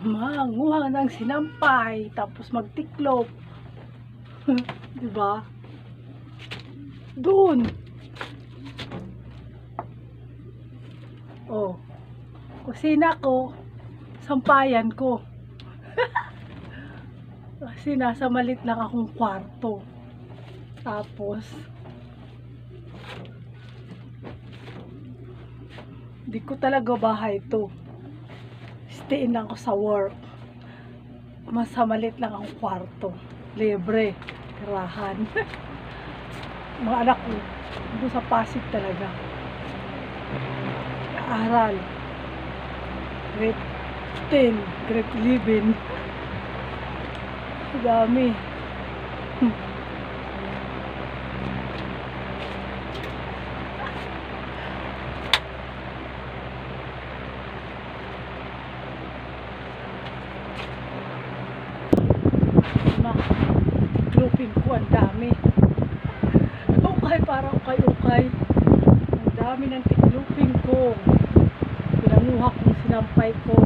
manguha ng sinampay, tapos magtiklop. Di ba? Doon. Oh. Kusina ko, sampayan ko. Kasi nasa malit lang akong kwarto. Tapos, di ko talaga bahay to. Stayin lang ako sa work. Mas malit lang ang kwarto. Libre. Tirahan. Mga anak ko, doon sa Pasig talaga. Aral. Grade 10, grade 11. Ang Dami. Hmm. Mga grouping ko, ang dami. Ukay, parang ukay-ukay. Ang dami ng tikluping ko. Pinanguha kong sinampay ko.